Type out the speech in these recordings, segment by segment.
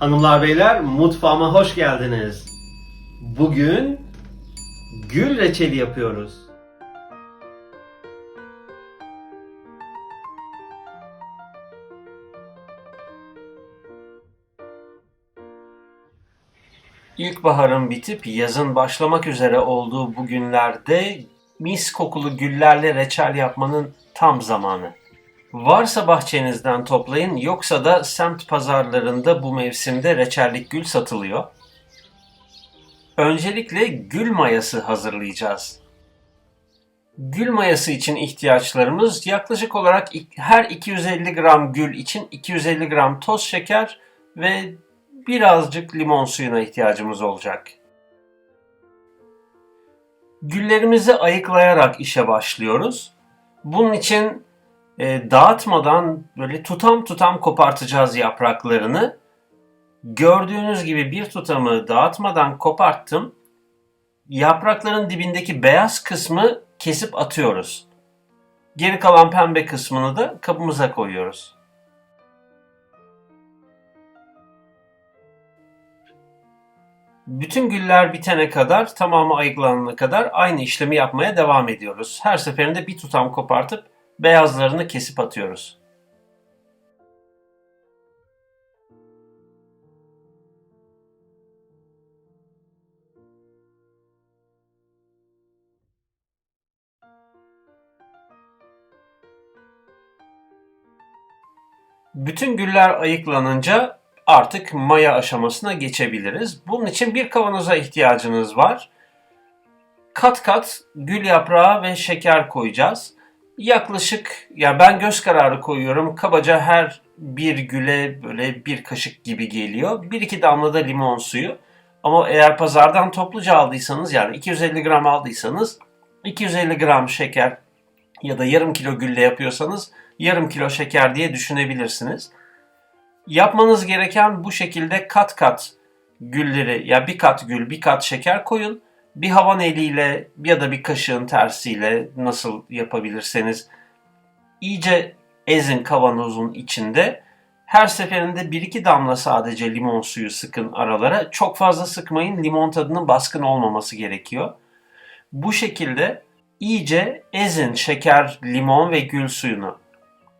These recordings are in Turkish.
Hanımlar beyler mutfağıma hoş geldiniz. Bugün gül reçeli yapıyoruz. İlkbaharın bitip yazın başlamak üzere olduğu bu günlerde mis kokulu güllerle reçel yapmanın tam zamanı. Varsa bahçenizden toplayın yoksa da semt pazarlarında bu mevsimde reçellik gül satılıyor. Öncelikle gül mayası hazırlayacağız. Gül mayası için ihtiyaçlarımız yaklaşık olarak her 250 gram gül için 250 gram toz şeker ve birazcık limon suyuna ihtiyacımız olacak. Güllerimizi ayıklayarak işe başlıyoruz. Bunun için e, dağıtmadan böyle tutam tutam kopartacağız yapraklarını. Gördüğünüz gibi bir tutamı dağıtmadan koparttım. Yaprakların dibindeki beyaz kısmı kesip atıyoruz. Geri kalan pembe kısmını da kabımıza koyuyoruz. Bütün güller bitene kadar, tamamı ayıklanana kadar aynı işlemi yapmaya devam ediyoruz. Her seferinde bir tutam kopartıp beyazlarını kesip atıyoruz. Bütün güller ayıklanınca artık maya aşamasına geçebiliriz. Bunun için bir kavanoza ihtiyacınız var. Kat kat gül yaprağı ve şeker koyacağız. Yaklaşık ya ben göz kararı koyuyorum. Kabaca her bir güle böyle bir kaşık gibi geliyor. Bir iki damla da limon suyu. Ama eğer pazardan topluca aldıysanız yani 250 gram aldıysanız 250 gram şeker ya da yarım kilo gülle yapıyorsanız yarım kilo şeker diye düşünebilirsiniz. Yapmanız gereken bu şekilde kat kat gülleri ya bir kat gül bir kat şeker koyun. Bir havan eliyle ya da bir kaşığın tersiyle nasıl yapabilirseniz iyice ezin kavanozun içinde. Her seferinde bir iki damla sadece limon suyu sıkın aralara. Çok fazla sıkmayın. Limon tadının baskın olmaması gerekiyor. Bu şekilde iyice ezin şeker, limon ve gül suyunu.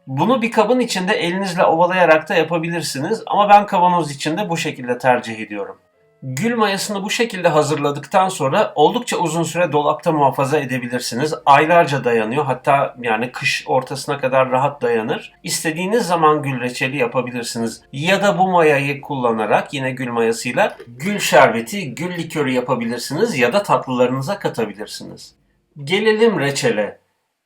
Bunu bir kabın içinde elinizle ovalayarak da yapabilirsiniz ama ben kavanoz içinde bu şekilde tercih ediyorum. Gül mayasını bu şekilde hazırladıktan sonra oldukça uzun süre dolapta muhafaza edebilirsiniz. Aylarca dayanıyor. Hatta yani kış ortasına kadar rahat dayanır. İstediğiniz zaman gül reçeli yapabilirsiniz. Ya da bu mayayı kullanarak yine gül mayasıyla gül şerbeti, gül likörü yapabilirsiniz ya da tatlılarınıza katabilirsiniz. Gelelim reçele.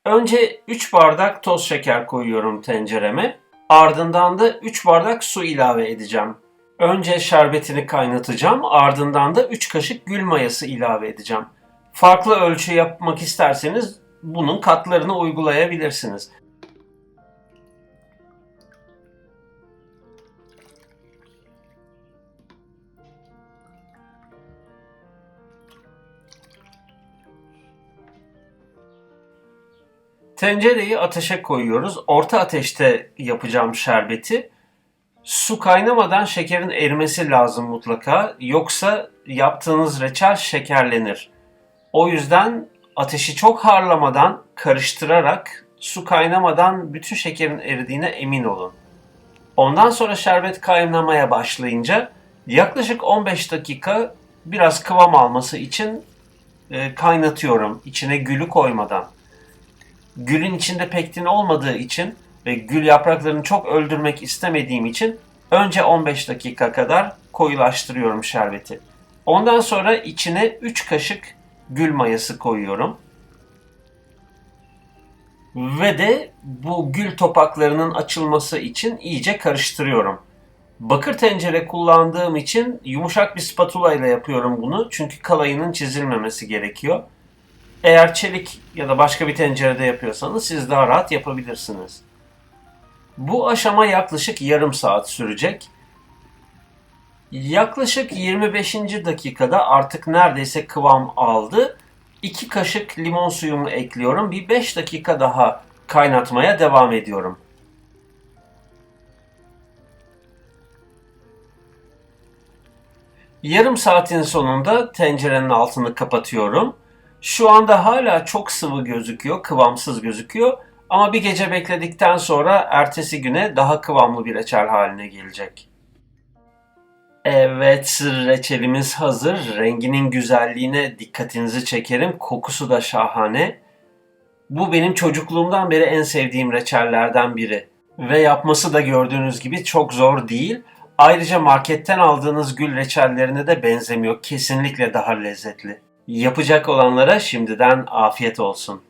Önce 3 bardak toz şeker koyuyorum tencereme. Ardından da 3 bardak su ilave edeceğim. Önce şerbetini kaynatacağım. Ardından da 3 kaşık gül mayası ilave edeceğim. Farklı ölçü yapmak isterseniz bunun katlarını uygulayabilirsiniz. Tencereyi ateşe koyuyoruz. Orta ateşte yapacağım şerbeti. Su kaynamadan şekerin erimesi lazım mutlaka. Yoksa yaptığınız reçel şekerlenir. O yüzden ateşi çok harlamadan karıştırarak su kaynamadan bütün şekerin eridiğine emin olun. Ondan sonra şerbet kaynamaya başlayınca yaklaşık 15 dakika biraz kıvam alması için e, kaynatıyorum içine gülü koymadan. Gülün içinde pektin olmadığı için ve gül yapraklarını çok öldürmek istemediğim için önce 15 dakika kadar koyulaştırıyorum şerbeti. Ondan sonra içine 3 kaşık gül mayası koyuyorum. Ve de bu gül topaklarının açılması için iyice karıştırıyorum. Bakır tencere kullandığım için yumuşak bir spatula ile yapıyorum bunu. Çünkü kalayının çizilmemesi gerekiyor. Eğer çelik ya da başka bir tencerede yapıyorsanız siz daha rahat yapabilirsiniz. Bu aşama yaklaşık yarım saat sürecek. Yaklaşık 25. dakikada artık neredeyse kıvam aldı. 2 kaşık limon suyumu ekliyorum. Bir 5 dakika daha kaynatmaya devam ediyorum. Yarım saatin sonunda tencerenin altını kapatıyorum. Şu anda hala çok sıvı gözüküyor, kıvamsız gözüküyor. Ama bir gece bekledikten sonra ertesi güne daha kıvamlı bir reçel haline gelecek. Evet, reçelimiz hazır. Renginin güzelliğine dikkatinizi çekerim. Kokusu da şahane. Bu benim çocukluğumdan beri en sevdiğim reçellerden biri. Ve yapması da gördüğünüz gibi çok zor değil. Ayrıca marketten aldığınız gül reçellerine de benzemiyor. Kesinlikle daha lezzetli. Yapacak olanlara şimdiden afiyet olsun.